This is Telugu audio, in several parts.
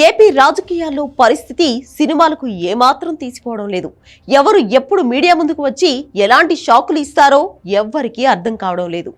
ఏపీ రాజకీయాల్లో పరిస్థితి సినిమాలకు ఏమాత్రం తీసిపోవడం లేదు. ఎవరు ఎప్పుడు మీడియా ముందుకు వచ్చి ఎలాంటి షాకులు ఇస్తారో ఎవ్వరికీ అర్థం కావడం లేదు.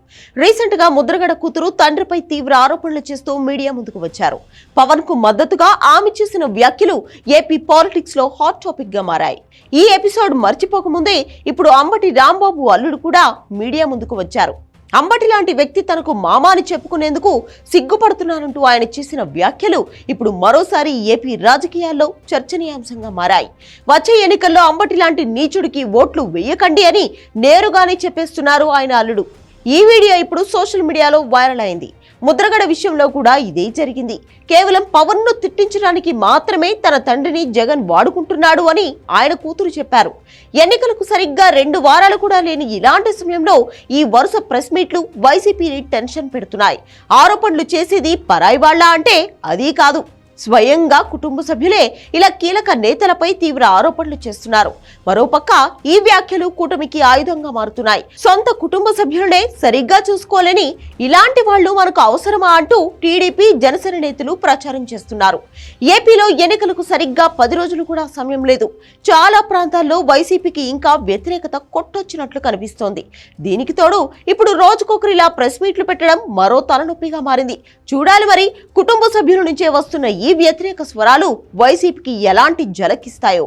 రీసెంట్గా ముద్రగడ కూతురు తండ్రిపై తీవ్ర ఆరోపణలు చేస్తూ మీడియా ముందుకు వచ్చారు. పవన్కు మద్దతుగా ఆమె చేసిన వ్యాఖ్యలు ఏపీ పాలిటిక్స్లో హాట్ టాపిక్గా మారాయి. ఈ ఎపిసోడ్ మర్చిపోకముందే ఇప్పుడు అంబటి రాంబాబు అల్లుడు కూడా మీడియా ముందుకు వచ్చారు. అంబటి లాంటి వ్యక్తి తనకు మామాని చెప్పుకునేందుకు సిగ్గుపడుతున్నానంటూ ఆయన చేసిన వ్యాఖ్యలు ఇప్పుడు మరోసారి ఏపీ రాజకీయాల్లో చర్చనీయాంశంగా మారాయి. వచ్చే ఎన్నికల్లో అంబటి లాంటి నీచుడికి ఓట్లు వేయకండి అని నేరుగానే చెప్పేస్తున్నారు ఆయన అల్లుడు. ఈ వీడియో ఇప్పుడు సోషల్ మీడియాలో వైరల్ అయింది. ముద్రగడ విషయంలో కూడా ఇదే జరిగింది. కేవలం పవన్ను తిట్టించడానికి మాత్రమే తన తండ్రిని జగన్ వాడుకుంటున్నాడు అని ఆయన కూతురు చెప్పారు. ఎన్నికలకు సరిగ్గా రెండు వారాలు కూడా లేని ఇలాంటి సమయంలో ఈ వరుస ప్రెస్ మీట్లు వైసీపీని టెన్షన్ పెడుతున్నాయి. ఆరోపణలు చేసేది పరాయి వాళ్ళ అంటే అదీ కాదు. స్వయంగా కుటుంబ సభ్యులే ఇలా కీలక నేతలపై తీవ్ర ఆరోపణలు చేస్తున్నారు. మరోపక్క ఈ వ్యాఖ్యలు కూటమికి ఆయుధంగా మారుతున్నాయి. సొంత కుటుంబ సభ్యులనే సరిగ్గా చూసుకోవాలని ఇలాంటి వాళ్ళు మనకు అవసరమా అంటూ టీడీపీ జనసేన నేతలు ప్రచారం చేస్తున్నారు. ఏపీలో ఎన్నికలకు సరిగ్గా పది రోజులు కూడా సమయం లేదు. చాలా ప్రాంతాల్లో వైసీపీకి ఇంకా వ్యతిరేకత కొట్టొచ్చినట్లు కనిపిస్తోంది. దీనికి తోడు ఇప్పుడు రోజుకొకరు ఇలా ప్రెస్ మీట్లు పెట్టడం మరో తలనొప్పిగా మారింది. చూడాలి మరి కుటుంబ సభ్యుల నుంచే వస్తున్న ఈ వ్యతిరేక స్వరాలు వైసీపీకి ఎలాంటి జలకిస్తాయో?